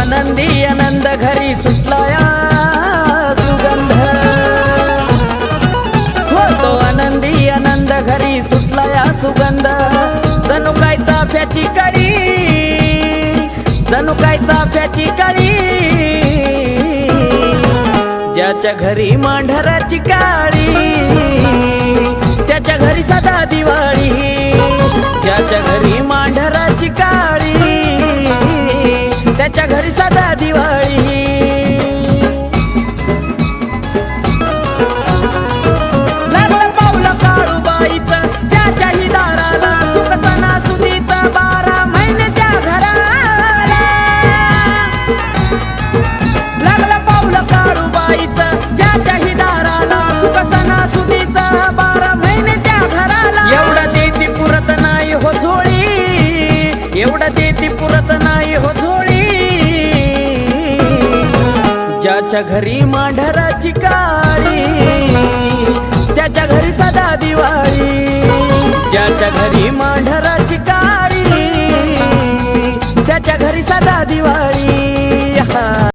आनंदी आनंद घरी सुटलाया सुगंध. होतो आनंदी आनंद घरी सुटलाया सुगंध. जणू काय चाफ्याची कळी जणू काय चाफ्याची कळी ज्याच्या घरी मांढराची काळी त्याच्या घरी सदा दिवाळी. त्याच्या घरी सदा दिवाळी. लागलं पावलं काळूबाईचं ज्याच्याही दाराला सुख सणासुदीचं बारा महिने त्या घराला. लागलं पावलं काळूबाईचं ज्याच्याही दाराला सुख सणासुदीचं बारा महिने त्या घराला. एवढं देती पुरत नाही हो झोळी एवढं देती पुरत नाही हो ज्याच्या घरी मांढराची काळी त्याच्या घरी सदा दिवाळी. ज्याच्या घरी मांढराची काळी त्याच्या घरी सदा दिवाळी.